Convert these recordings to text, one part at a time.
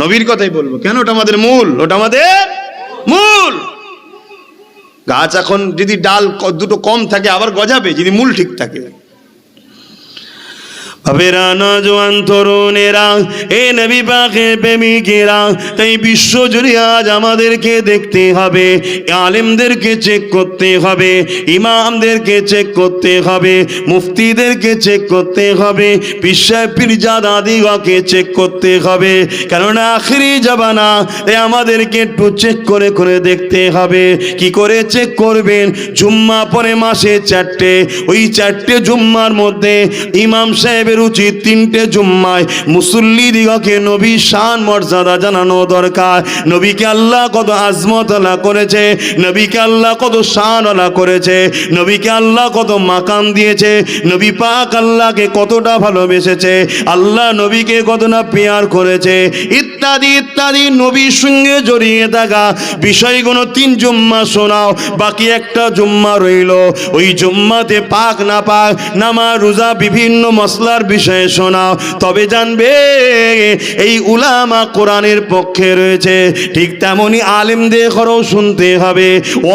নবীর কথাই বলব। কেন? ওটা আমাদের মূল। ওটা আমাদের মূল। গাছ এখন যদি ডাল দুটো কম থাকে, আবার গজাবে, যদি মূল ঠিক থাকে। বাবেরা নজওয়ান তরুণেরা, এ নবী পাকের প্রেমিকেরা, তাই বিশ্ব আজ আমাদেরকে দেখতে হবে আলেমদেরকে চেক করতে হবে, ইমামদেরকে চেক করতে হবে, মুফতিদেরকে চেক করতে হবে পিসায় পীরজাদা দিগকে চেক করতে হবে, কেননা আখরি জাবানা এ আমাদেরকে একটু চেক করে করে দেখতে হবে, কি করে চেক করবেন? জুম্মা পরে মাসে চারটে, ওই চারটে জুম্মার মধ্যে ইমাম সাহেবের উচিত তিনটে জুম্মায়। মুসল্লি দিগকে নবী শান, মর্যাদা জানানো দরকার। নবীকে আল্লাহ কত আজমত আল্লাহ করেছে, নবীকে আল্লাহ কত শান আল্লাহ করেছে, নবীকে আল্লাহ কত মাকাম দিয়েছে, নবী পাক আল্লাহকে কতটা ভালোবেসেছে, আল্লাহ নবীকে কতটা পেয়ার করেছে, ইত্যাদি ইত্যাদি নবীর সঙ্গে জড়িয়ে থাকা বিষয়গুলো তিন জুম্মা শোনাও, বাকি একটা জুম্মা রইল। ওই জুম্মাতে পাক, না পাক নামা রোজা, বিভিন্ন মশলার বিষয়ে শোনাও, তবে জানবে এই উলামা কোরআনের পক্ষে রয়েছে। ঠিক তেমনি আলেমদের শুনতে হবে।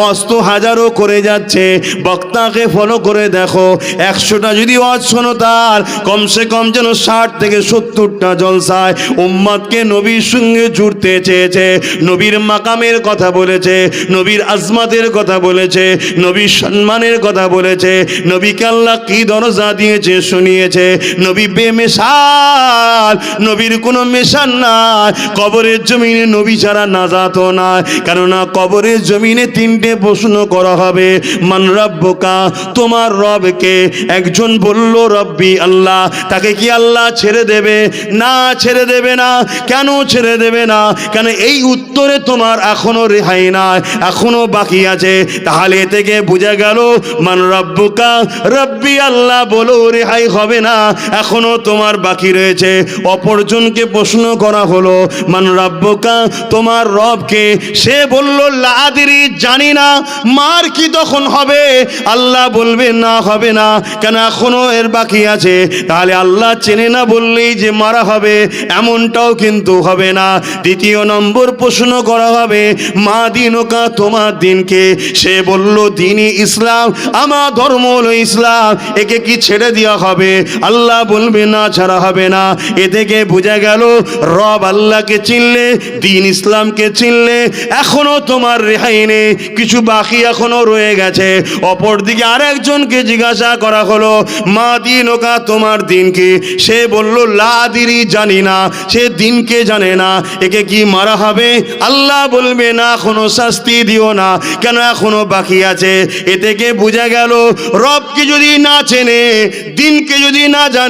অস্ত হাজারও করে যাচ্ছে, বক্তাকে ফলো করে দেখো। একশোটা যদি ওয়াজ শোনো তার, কমসে কম যেন ষাট থেকে সত্তরটা জলসায় উম্মাদকে নবীর সঙ্গে জুড়তে চেয়েছে। নবীর মাকামের কথা বলেছে, নবীর আজমাতের কথা বলেছে, নবীর সম্মানের কথা বলেছে, নবীকে আল্লাহ কি দরজা দিয়েছে শুনিয়েছে নবী বেমেশাল, নবীর কোনো মেশান নাই। কবরের জমিনে নবী ছাড়া নাজাত না কেননা কবরের জমিনে তিনটে প্রশ্ন করা হবে। মান রব্বকা? তোমার রবকে। একজন বলল, রব্বি আল্লাহ। তাকে কি আল্লাহ ছেড়ে দেবে? না, ছেড়ে দেবে না। কেন ছেড়ে দেবে না? কেন এই উত্তরে তোমার এখনও রেহাই নাই, এখনও বাকি আছে। তাহলে থেকে বোঝা গেল, মান রব্বুকা? রব্বি আল্লাহ বলো, রেহাই হবে না। এখনও তোমার বাকি রয়েছে। অপরজনকে প্রশ্ন করা হলো, মান রব্বুকা, তোমার রবকে? সে বলল লাদিরি জানি না। মার কি তখন হবে? আল্লাহ বলবে, না, হবে না। কেন এখনও এর বাকি আছে? তাহলে আল্লাহ চেনে না বললেই যে মারা হবে, এমনটাও কিন্তু হবে না। দ্বিতীয় নম্বর প্রশ্ন করা হবে, মা দিনকা, তোমার দিনকে? সে বলল, দিনই ইসলাম, আমার ধর্ম হলো ইসলাম। একে কি ছেড়ে দেওয়া হবে? আল্লাহ বলবে না, ছাড়া হবে না। এ থেকে বোঝা গেল, রব আল্লাহকে চিনলে, দিন ইসলামকে চিনলে, এখনও তোমার রেহাই নেই, কিছু বাকি এখনও রয়ে গেছে। অপরদিকে আরেকজনকে জিজ্ঞাসা করা হলো, মা দিন ওকা তোমার দিন কি সে বলল লাদিরি জানি না, সে দিনকে জানে না। একে কি মারা হবে? আল্লাহ বলবে, না এখনও শাস্তি দিও না, কেন এখনও বাকি আছে? এ থেকে বোঝা গেল, রবকে যদি না চেনে, দিনকে যদি না জানে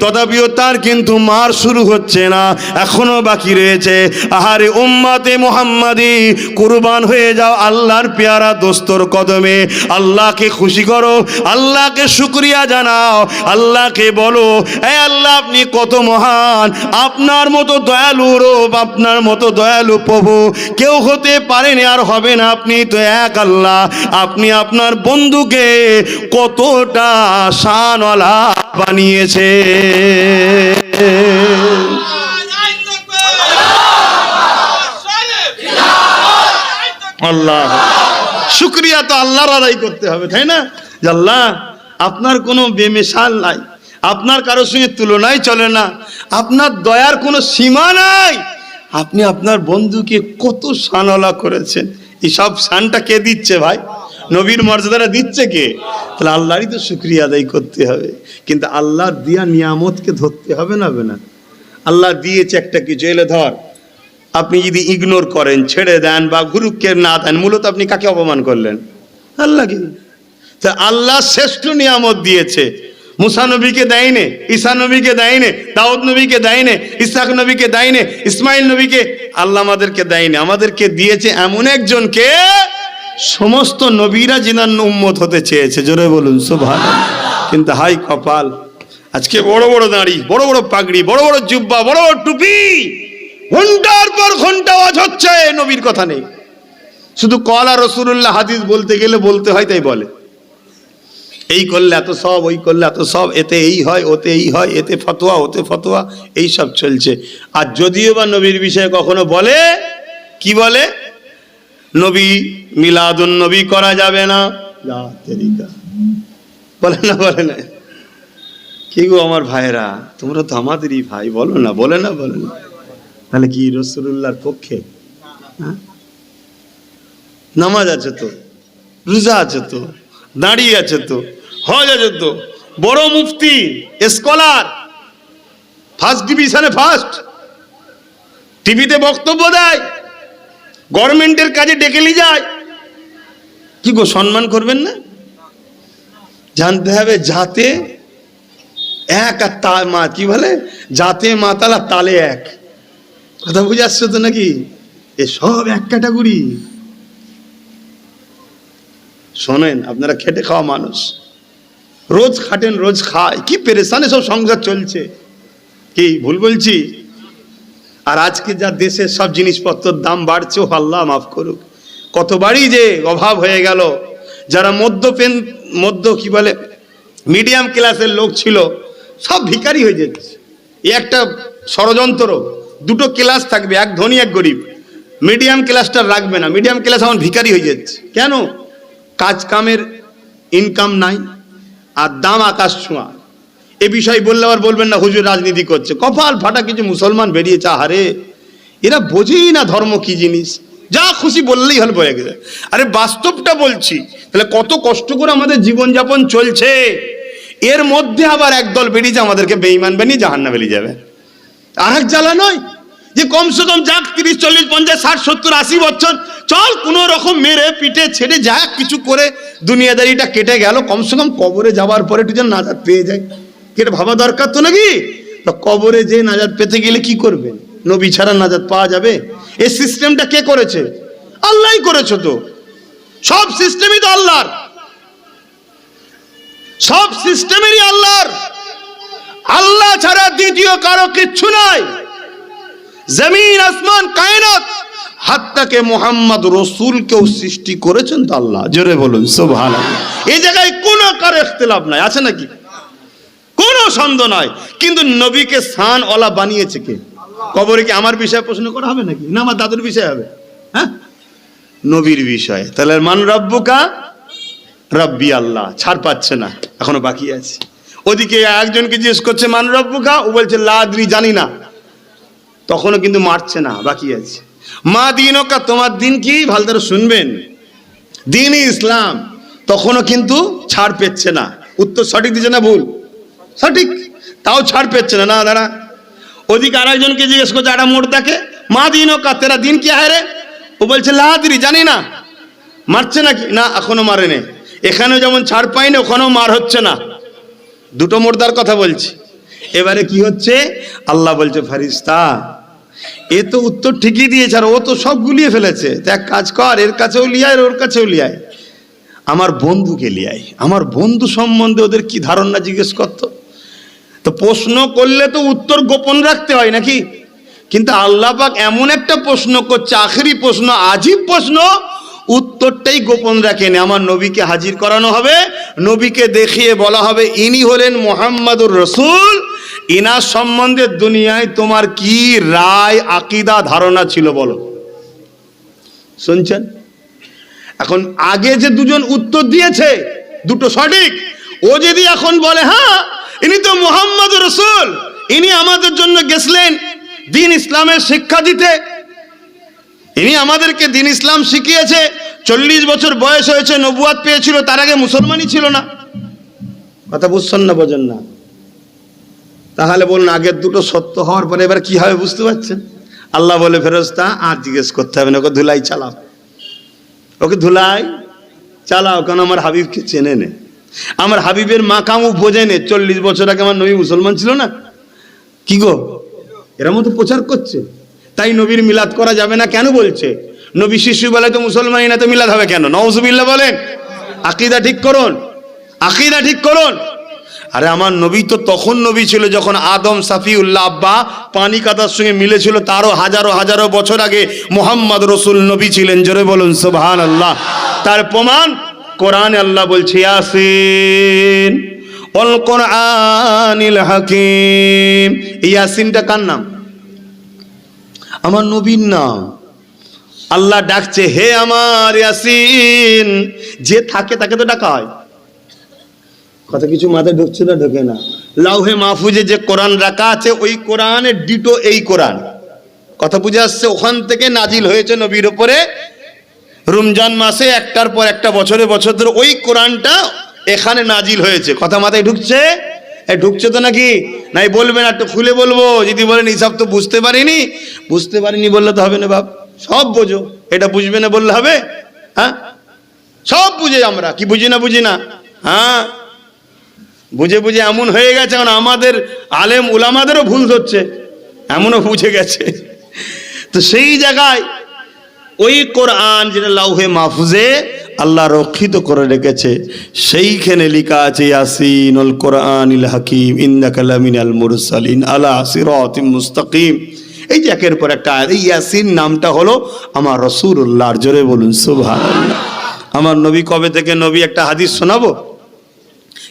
তথাপিও তার কিন্তু মার শুরু হচ্ছে না। এখনও বাকি রয়েছে। আহারে উম্মাতে মোহাম্মদি, কুরবান হয়ে যাও আল্লাহর পেয়ারা দোস্তর কদমে। আল্লাহকে খুশি করো, আল্লাহকে শুক্রিয়া জানাও, আল্লাহকে বলো, এ আল্লাহ, আপনি কত মহান, আপনার মতো দয়ালু রূপ আপনার মতো দয়ালু প্রভু। কেউ হতে পারেনি আর হবে না, আপনি তো এক আল্লাহ। আপনি আপনার বন্ধুকে কতটা শানওয়ালা বানিয়েছে। আল্লাহ। শুক্রিয়া তো আল্লাহর আদায় করতে হবে, তাই না? আল্লাহ, আপনার কোনো বেমেশাল নাই, আপনার কারোর সঙ্গে তুলনাই চলে না, আপনার দয়ার কোনো সীমা নাই। আপনি আপনার বন্ধুকে কত শানওয়ালা করেছেন, এই সব শানটা কে দিচ্ছে ভাই? নবীর মর্যাদাটা দিচ্ছে কে? তাহলে আল্লাহরই তো শুক্রিয়া আদায় করতে হবে। কিন্তু আল্লাহর দিয়া নিয়ামতকে ধরতে হবে না হবে না। আল্লাহ দিয়েছে একটা কিছু এলে ধর। আপনি যদি ইগনোর করেন, ছেড়ে দেন বা গুরুকে না দেন, মূলত আপনি কাকে অপমান করলেন? আল্লাহকে। তা আল্লাহ শ্রেষ্ঠ নিয়ামত দিয়েছে। মুসা নবীকে দেয়নি, ঈসা নবীকে দেয়নি, দাউদ নবীকে দেয়নি ইসাক নবীকে দেয়নি ইসমাইল নবীকে আল্লাহ আমাদেরকে দেয়নি। আমাদেরকে দিয়েছে এমন একজনকে সমস্ত নবীরা যিনার উম্মত হতে চেয়েছে, জোরে বলুন সুবহান কিন্তু হাই কপাল, আজকে বড় বড় দাঁড়ি, বড় বড় পাগড়ি, বড় বড় জুব্বা, বড় বড় টুপি, ঘণ্টার পর ঘণ্টা আওয়াজ হচ্ছে, নবীর কথা নেই। শুধু কলা রসুল্লাহ হাদিস বলতে গেলে বলতে হয়, তাই বলে। এই করলে এত সব, ওই করলে এত সব, এতে এই হয়, ওতে এই হয়, এতে ফতোয়া, ওতে ফতোয়া, এই সব চলছে। আর যদিও বা নবীর বিষয়ে কখনো বলে, কি বলে? নবী মিলাদুন নবী করা যাবে না। যা তেরিকা। বলে না বলে না। কি গো আমার ভাইরা তোমরা তো আমাদেরই ভাই বলো না বলে না বলে না। তাহলে কি রসুল্লাহর পক্ষে? হ্যাঁ? নামাজ আছে তো রোজা আছে তো দাঁড়িয়ে আছে তো হজ আছে তো বড় মুফতি স্কলার ফার্স্ট ডিভিশনে ফার্স্ট টিভিতে বক্তব্য দেয় গভর্নমেন্টের কাজে ডেকে নিয়ে যায়। কি গো, সম্মান করবেন না? জানতে হবে যাতে এক আর তা মা, কি বলে? যাতে মাতাল আর তালে এক। কথা বুঝে আসছো তো নাকি? এ সব এক ক্যাটাগরি। শোনেন, আপনারা খেটে খাওয়া মানুষ। রোজ খাটেন, রোজ খায়। কি পেরেশানে সব সংসার চলছে। কি, ভুল বলছি? আর আজকে যা দেশের সব জিনিসপত্রের দাম বাড়ছে আল্লাহ মাফ করুক। কতবারই যে অভাব হয়ে গেল। যারা মধ্য পেন মধ্য কি বলে, মিডিয়াম ক্লাসের লোক ছিল, সব ভিখারি হয়ে যাচ্ছে এ একটা ষড়যন্ত্র। দুটো ক্লাস থাকবে, এক ধনী, এক গরিব। মিডিয়াম ক্লাসটা রাখবে না। মিডিয়াম ক্লাস এখন ভিখারি হয়ে যাচ্ছে কেন? কাজ কামের ইনকাম নাই, আর দাম আকাশ ছোঁয়া। এ বিষয় বললে আবার বলবেন না, হুজুর রাজনীতি করছে। কপাল ফাটা কিছু মুসলমান বেরিয়েছে, আহারে। এরা বোঝেই না ধর্ম কি জিনিস। যা খুশি বললেই হল বয়ে গেছে। আরে বাস্তবটা বলছি, তাহলে কত কষ্ট করে আমাদের জীবনযাপন চলছে। এর মধ্যে আবার একদল বেরিয়েছে, আমাদেরকে বেইমান বানিয়ে জাহান্না বেরিয়ে যাবে। আর এক জ্বালা নয় যে কমসে কম যাক তিরিশ, চল্লিশ, পঞ্চাশ, ষাট, সত্তর, আশি বছর, চল কোনো রকম মেরে পিটে ছেড়ে যাক কিছু করে দুনিয়াদারিটা কেটে গেল, কমসে কম কবরে যাওয়ার পরে একটু যেন নাজাদ পেয়ে যায়। এটা ভাবা দরকার তো নাকি? কবরে যে নাজাদ পেতে গেলে কি করবে? নবী ছাড়া নাজাদ পাওয়া যাবে? এই সিস্টেমটা কে করেছে? আল্লাহই করেছে তো। সব সিস্টেমই তো আল্লাহর। সব সিস্টেমেরই আল্লাহর। আল্লাহ ছাড়া দ্বিতীয় কারও কিচ্ছু নাই। জমিন, আসমান, কায়নাত। হাত্তাকে মোহাম্মদ রসুলকেও সৃষ্টি করেছেন তো আল্লাহ। জোরে বলুন সোভান এই জায়গায় কোনো কারও ইখতিলাফ নাই। আছে নাকি? কোনো সন্দেহ নয়। কিন্তু নবীকে সান ওলা বানিয়েছে কে? কবরে কি আমার বিষয়ে প্রশ্ন করা হবে নাকি? না, আমার দাদুর বিষয় হবে। হ্যাঁ? নবীর বিষয়। তাহলে মান রব্বুকা? রব্বি আল্লাহ। ছাড় পাচ্ছে না। এখনও বাকি আছে। ওদিকে একজনকে জিজ্ঞেস করছে, মান রব্বুকা? ও বলছে, লাদ্রি, জানি না। তখনও কিন্তু মারছে না, বাকি আছে। মা দিন ওকা তোমার দিন কি? ভালো করে শুনবেন। দিন ইসলাম। তখনও কিন্তু ছাড় পেচ্ছে না। উত্তর সঠিক দিচ্ছে না ভুল? সঠিক। তাও ছাড় পেচ্ছে না। না, দাঁড়া। ওদিকে আরেকজনকে জিজ্ঞেস করছে একটা মোট দেখে, মা দিন ও তেরা দিন কি হায় রে? ও বলছে লাদ্রি জানি না। মারছে নাকি? না, এখনও মারে নে এখানেও যেমন ছাড় পাইনি, ওখানেও মার হচ্ছে না। দুটো মোর্দার কথা বলছি। এবারে কি হচ্ছে? আল্লাহ বলছে ফারিস্তা এ তো উত্তর ঠিকই দিয়েছে, আর ও তো সব গুলিয়ে ফেলেছে। এক কাজ কর, এর কাছেও লিয়ায় ওর কাছেও লিয়ায় আমার বন্ধুকে লিয়াই আমার বন্ধু সম্বন্ধে ওদের কি ধারণা জিজ্ঞেস করতো? তো প্রশ্ন করলে তো উত্তর গোপন রাখতে হয় নাকি? কিন্তু আল্লাহ পাক এমন একটা প্রশ্ন করছে, আখেরি প্রশ্ন, আজীব প্রশ্ন, উত্তরটাই গোপন রাখেন। আমার নবীকে হাজির করানো হবে, নবীকে দেখিয়ে বলা হবে, ইনি হলেন মোহাম্মদুর রসুল, ইনার সম্বন্ধে দুনিয়ায় তোমার কি রায়, আকিদা, ধারণা ছিল বলো। শুনছেন? এখন আগে যে দুজন উত্তর দিয়েছে, দুটো সঠিক, ও যদি এখন বলে হ্যাঁ ইনি তো মোহাম্মদ রসুল। ইনি আমাদের জন্য গেছিলেন দিন ইসলামের শিক্ষা দিতে। ইনি আমাদেরকে দিন ইসলাম শিখিয়েছে। চল্লিশ বছর বয়স হয়েছে নবুয়াত পেয়েছিল, তার আগে মুসলমানই ছিল না। কথা বুঝছেন না, বোঝেন না। তাহলে বলুন, আগের দুটো সত্য হওয়ার পরে এবার কি হবে বুঝতে পারছেন? আল্লাহ বলে ফেরস্তা আর জিজ্ঞেস করতে হবে না, ওকে ধুলাই চালাও। ওকে ধুলাই চালাও কেন আমার হাবিবকে চেনে নে। আমার হাবিবের মাকামু বোঝে নে, চল্লিশ বছর আগে আমার নবী মুসলমান ছিল না। কি গো? এরা মতো প্রচার করছে? তাই নবীর মিলাদ করা যাবে না কেন বলছে? নবী শিশু বলে তো মুসলমানই না, তো মিলাদ হবে কেন? নওজুবিল্লাহ বলেন, আকিদা ঠিক করুন, আকিদা ঠিক করুন। আরে আমার নবী তো তখন নবী ছিল যখন আদম, সাফিউল্লাহ আব্বা পানি কাদার সঙ্গে মিলেছিল, তারও হাজারো হাজারো বছর আগে মোহাম্মদ রসুল নবী ছিলেন। জোরে বলুন সোভান আল্লাহ তার প্রমাণ কোরআনে আল্লাহ বলছে, ইয়াসিন, অল কোরআনিল হাকিম। ইয়াসিনটা কার নাম? আমার নবীর নাম। আল্লাহ ডাকছে, হে আমার ইয়াসিন, যে থাকে তাকে তো ডাকা হয়। কথা কিছু মাথায় ঢুকছে না, ঢোকে না। লাউহে মাহফুজে যে কোরআন রাখা আছে, ওই কোরআনের ডিটো এই কোরআন। কথা বুঝে আসছে, ওখান থেকে নাজিল হয়েছে নবীর ওপরে রমজান মাসে একটার পর একটা বছরে বছর ধরে ওই কোরআনটা এখানে নাজিল হয়েছে। কথা মাথায় ঢুকছে? ঢুকছে তো নাকি? নাই বলবেন একটু খুলে বলব। যদি বলেন, হিসাব তো বুঝতে পারিনি। বুঝতে পারিনি বললে তো হবে না বাপ। সব বোঝো। এটা বুঝবে না বললে হবে? হ্যাঁ? সব বুঝে আমরা। কি বুঝি না বুঝি না? হ্যাঁ? বুঝে বুঝে এমন হয়ে গেছে, এখন আমাদের আলেম উলামাদেরও ভুল ধরছে। এমনও বুঝে গেছে। তো সেই জায়গায় ওই কোরআন যেটা লাউহে মাহফুজে আল্লাহ রক্ষিত করে রেখেছে, সেইখানে লেখা আছে ইয়াসিন কোরআন ইল হাকিম ইন্দা কালামিন আল মুরসালিন আলা সিরাতিম মুস্তাকিম। এই যে একের পর একটা আয়াত। এই ইয়াসিন নামটা হলো আমার রসুল্লাহর জোরে বলুন, সুবহানাল্লাহ। আমার নবী কবে থেকে নবী একটা হাদিস শোনাবো?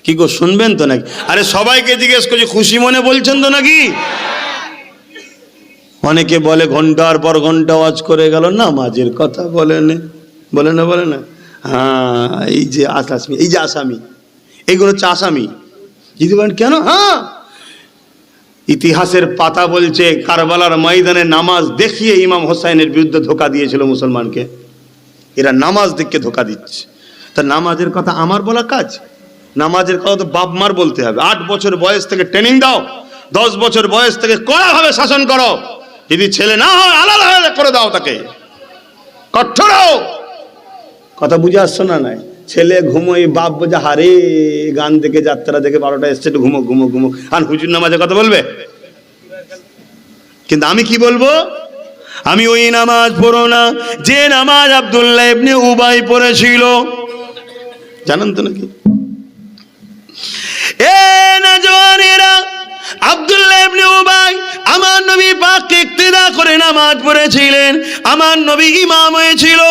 কি গো, শুনবেন তো নাকি? আরে সবাইকে জিজ্ঞেস করছি, খুশি মনে বলছেন তো নাকি? অনেকে বলে ঘণ্টার পর ঘণ্টা ওয়াজ করে গেল, না, মাঝের কথা বলে না বলে না বলে না? হ্যাঁ এই যে আসামি, এই যে আসামি এইগুলো হচ্ছে আসামি। যদি বলেন, কেন? হ্যাঁ। ইতিহাসের পাতা বলছে, কারবালার ময়দানে নামাজ দেখিয়ে ইমাম হোসাইনের বিরুদ্ধে ধোকা দিয়েছিল মুসলমানকে। এরা নামাজ দেখে ধোকা দিচ্ছে। তা নামাজের কথা আমার বলা কাজ? নামাজের কথা তো বাপ মার বলতে হবে। আট বছর বয়স থেকে ট্রেনিং দাও, দশ বছর বয়স থেকে কড়াভাবে শাসন করো। যদি ছেলে না হয়, আলাদা আলাদা করে দাও তাকে। কঠোর। কথা বুঝে আসছো না নাই? ছেলে ঘুমোই বাপ বোঝা, হারে, গান দেখে, যাত্রা দেখে বারোটা এসছে, একটু ঘুমো ঘুমো ঘুমো। আর হুজুর নামাজের কথা বলবে? কিন্তু আমি কি বলব? আমি ওই নামাজ পড়ো না, যে নামাজ আব্দুল্লাহ ইবনে উবাই পড়েছিল। জানেন তো নাকি? নবী পাক ইক্তিদা করে নামাজ পড়েছিলেন। আমার নবী ইমাম হয়েছিল।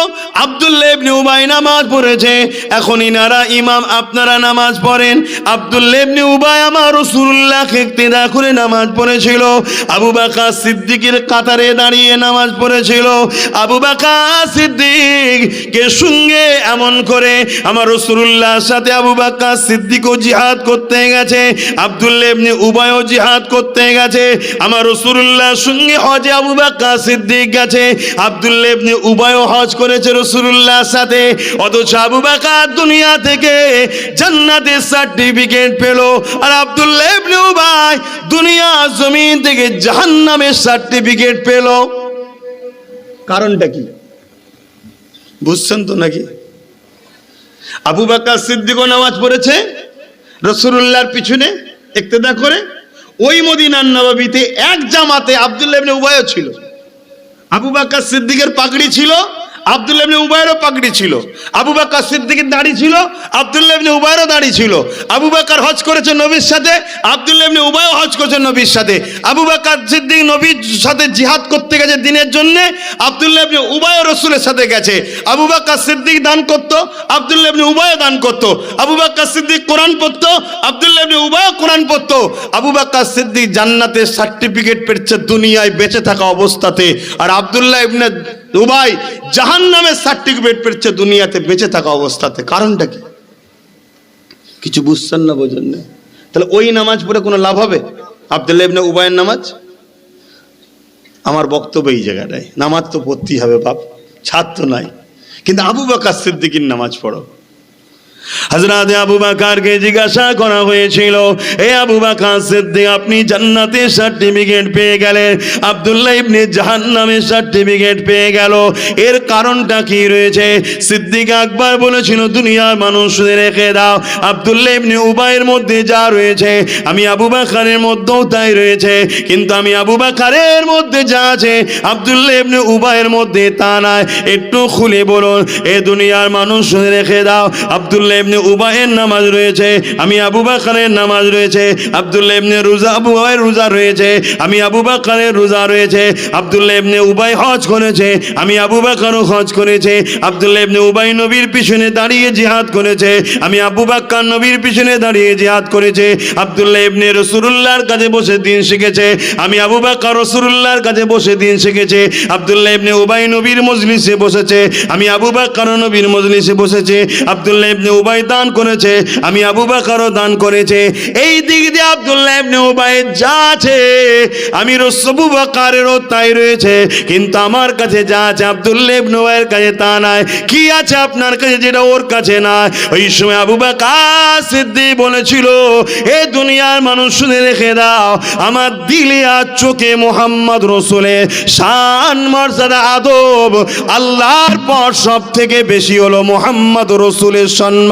আব্দুল্লাহ ইবনে নামাজ পড়েছে। এখন ইনারা ইমাম, আপনারা নামাজ পড়েন। আব্দুল্লাহ উবাই আমার করে নামাজ পড়েছিল। আবু বকর সিদ্দিকের কাতারে দাঁড়িয়ে নামাজ পড়েছিল। আবু বকর সিদ্দিক কে সঙ্গে এমন করে আমার রাসূলুল্লাহর সাথে আবু বকর সিদ্দিকও জিহাদ করতে গেছে, আব্দুল্লাহ ইবনে উবাইও জিহাদ করতে গেছে। আমার রাসূলুল্লাহর সঙ্গে হজে আবু বকর সিদ্দিক গেছে, আব্দুল্লাহ উবাইও হজ করেছে রাসূলুল্লাহর সাথে, অথচ আবু বকর দুনিয়া থেকে জান্নাতের সার্টিফিকেট পেল। আর আব্দুল্লাহ উবাই দুনিয়া জমিন থেকে জাহান্নামের সার্টিফিকেট পেল। কারণটা কি? বুঝছেন তো নাকি? আবু বাক্কা সিদ্দিকও নামাজ পড়েছে, রসুল্লাহর পিছনে ইক্তেদা করে। ওই মদিনার নবাবিতে এক জামাতে আব্দুল্লাহ উবায়ও ছিল। আবু বাক্কা সিদ্দিকের পাগড়ি ছিল আব্দুল্লাহ ইবনে উবায়েরও পাগড়ি ছিল। আবু বাক্কা সিদ্দিকের দাড়ি ছিল, আব্দুল্লাহ উবায়েরও দাড়ি ছিল। আবু বাক্কার হজ করেছে নবীর সাথে, আব্দুল্লাহ ইবনে উবায়ও হজ করেছে নবীর সাথে। আবু বাক্কার সিদ্দিক নবীর সাথে জিহাদ করতে গেছে দিনের জন্য, আব্দুল্লাহ ইবনে উবায়ও রসুলের সাথে গেছে। আবু বাক্কার সিদ্দিক দান করতো, আব্দুল্লাহ উবায়ও দান করতো। আবু বাক্কার সিদ্দিক কোরআন পড়তো, আবদুল্লাহ ইবনে উবায়ও কোরআন পড়তো। আবু বাক্কার সিদ্দিক জান্নাতের সার্টিফিকেট পেয়েছে দুনিয়ায় বেঁচে থাকা অবস্থাতে। আর আব্দুল্লাহ ইবনে উবাই জাহান্নামের সার্টিফিকেট পেয়েছে দুনিয়াতে বেঁচে থাকা অবস্থাতে। কারণটা কি? কিছু বুঝছেন না বোঝেন না। তাহলে ওই নামাজ পড়ে কোনো লাভ হবে? আবদুল্লাহ ইবনে উবায়ের নামাজ? আমার বক্তব্য এই জায়গাটায়। নামাজ তো পড়তেই হবে বাপ, ছাত্র নাই। কিন্তু আবু বাকা সিদ্দিকির নামাজ পড়ো। হজরত আবু বাকারকে জিজ্ঞাসা করা হয়েছিল, এ আবু বাকার সিদ্দিক, আপনি জান্নাতের সার্টিফিকেট পেয়ে গেলেন আব্দুল্লাহ ইবনে জাহান্নামের সার্টিফিকেট পেয়ে গেল। এর কারণটা কি রয়েছে? সিদ্দিক আকবর বলেছিল, দুনিয়ার মানুষদের রেখে দাও। আব্দুল্লাহ ইবনে উবাইয়ের মধ্যে যা রয়েছে, আমি আবু বাকারের মধ্যেও তাই রয়েছে। কিন্তু আমি আবু বাকারের মধ্যে যা আছে, আব্দুল্লাহ ইবনে উবাইয়ের মধ্যে তা নাই। একটু খুলে বলুন, এ দুনিয়ার মানুষ রেখে দাও। আব্দুল্লাহ আব্দুল্লাহ ইবনে নামাজ রয়েছে, আমি আবু বাকারের নামাজ রয়েছে, আব্দুল্লাহ রোজা, আবু রোজা রয়েছে, আমি আবু বাকারের রোজা রয়েছে, আব্দুল্লাহ উবাই হজ করেছে, আমি আবু বাকারও হজ করেছে, আব্দুল্লাহ উবাই নবীর পিছনে দাঁড়িয়ে জিহাদ করেছে, আমি আবু বাক্কার নবীর পিছনে দাঁড়িয়ে জিহাদ করেছে, আব্দুল্লাহ কাছে বসে দিন শিখেছে, আমি আবু বাক্কার রসুল্লাহর কাছে বসে দিন শিখেছে, আব্দুল্লাহ ইবনে উবাই নবীর মজলিসে বসেছে, আমি আবু বাক্কার নবীর মজলিসে বসেছে, আব্দুল্লাহ উবাই দান করেছে, আমি আবু বাক্কারও দান করেছে। এই দিক দিয়ে আব্দুল্লাহ ইবনে উবাই যা আছে, আমি রসবু বাকারেরও তাই রয়েছে। কিন্তু আমার কাছে যা আছে, আব্দুল্লাহ ইবনে উবাইয়ের কাছে তা নাই। কি আছে আপনার কাছে যেটা ওর কাছে নাই? ওই সময় আবু বাকার সিদ্দিক বলেছিল, এ দুনিয়ার মানুষ শুনে রেখে দাও, আমার দিলে আর চোখে মোহাম্মদ রসুলের শান মর্যাদা আদব। আল্লাহর পর সব থেকে বেশি হলো মোহাম্মদ রসুলের সম্মান।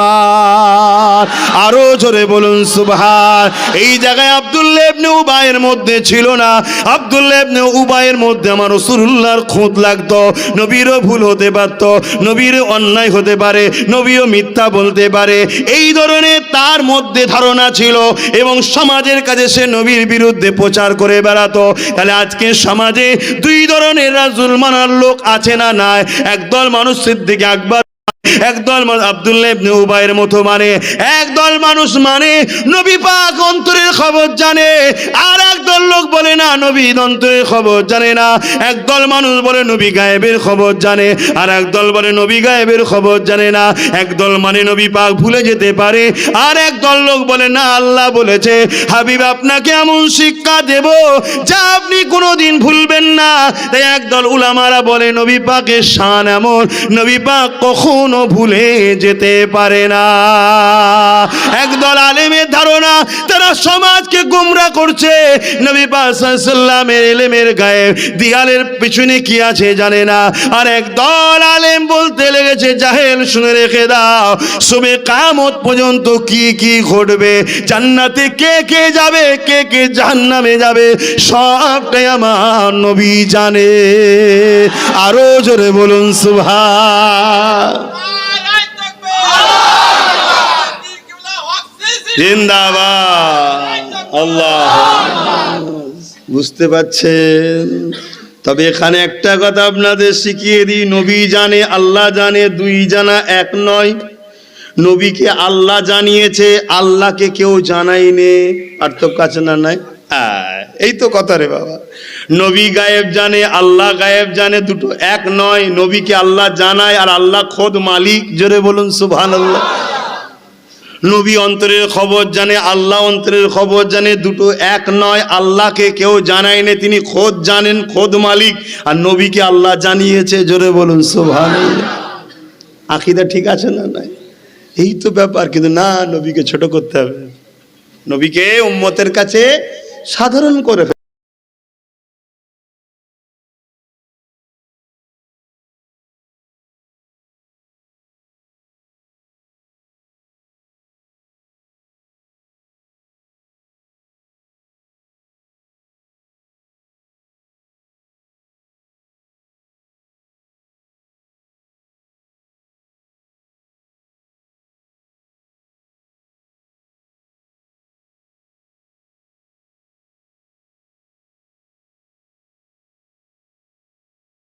আরও জোরে বলুন সুবহান। এই জায়গায় আব্দুল্লাহ ইবনে উবাইয়ের মধ্যে ছিল না। আব্দুল্লাহ ইবনে উবাইয়ের মধ্যে আমার রসুল্লাহর খোঁজ লাগতো। নবীরও ভুল হতে পারত নবীর অন্যায় হতে পারে, নবীও মিথ্যা বলতে পারে। এই ধরনের তার মধ্যে ধারণা ছিল এবং সমাজের কাছে সে নবীর বিরুদ্ধে প্রচার করে বেড়াতো। তাহলে আজকে সমাজে দুই ধরনের রাজুল মানার লোক আছে না নাই? একদল মানুষ সিদ্দিকে আকবর একদল আব্দুল্লাহ ইবনে মতো মানে একদল মানুষ মানে নবী পাক অন্তরের খবর জানে, আর একদল লোক বলে না, নবী অন্তরের খবর জানে না। একদল মানুষ বলে নবী গায়েবের খবর জানে, আর একদল বলে নবী গায়েবের খবর জানে না। একদল মানে নবী পাক ভুলে যেতে পারে, আর একদল লোক বলে না, আল্লাহ বলেছে, হাবিব আপনাকে এমন শিক্ষা দেব যা আপনি কোনোদিন ভুলবেন না। তাই একদল উলামারা বলে, নবী পাকের শান এমন, নবী পাক কখনো ভুলে যেতে পারে না। একদল আলেমের ধারণা, তারা সমাজকে গুমরা করছে। নবী পাসাল্লামের এলেমের গায়ে দিয়ালের পিছনে কি আছে জানে না। আর একদল আলেম বলতে লেগেছে, জাহেল শুনে রেখে দাও সবে কামত পর্যন্ত কি কি ঘটবে? জান্নাতে কে কে যাবে, কে কে জাহান্নামে যাবে? সবটাই আমার নবী জানে। আরও জোরে বলুন সুভা আল্লাহ। বুঝতে পারছেন? তবে এখানে একটা কথা আপনাদের শিখিয়ে দিই। নবী জানে আল্লাহ জানে দুই জানা এক নয়। নবীকে আল্লাহ জানিয়েছে আল্লাহকে কেউ জানাইনে তো কাছে না নাই? হ্যাঁ, এই তো কথা রে বাবা। নবী গায়েব জানে আল্লাহ গায়েব জানে দুটো এক নয়। নবীকে আল্লাহ জানায় আর আল্লাহ খোদ মালিক। জোরে বলুন সুবহান আল্লাহ নবী অন্তরের খবর জানে, আল্লাহ অন্তরের খবর জানে, দুটো এক নয়, আল্লাহকে কেউ জানায় না, তিনি খোদ জানেন, খোদ মালিক, আর নবীকে আল্লাহ জানিয়েছে, জোরে বলুন সোভান আকিদা ঠিক আছে না নাই? এই তো ব্যাপার, কিন্তু না, নবীকে ছোট করতে হবে। নবীকে উম্মতের কাছে সাধারণ করে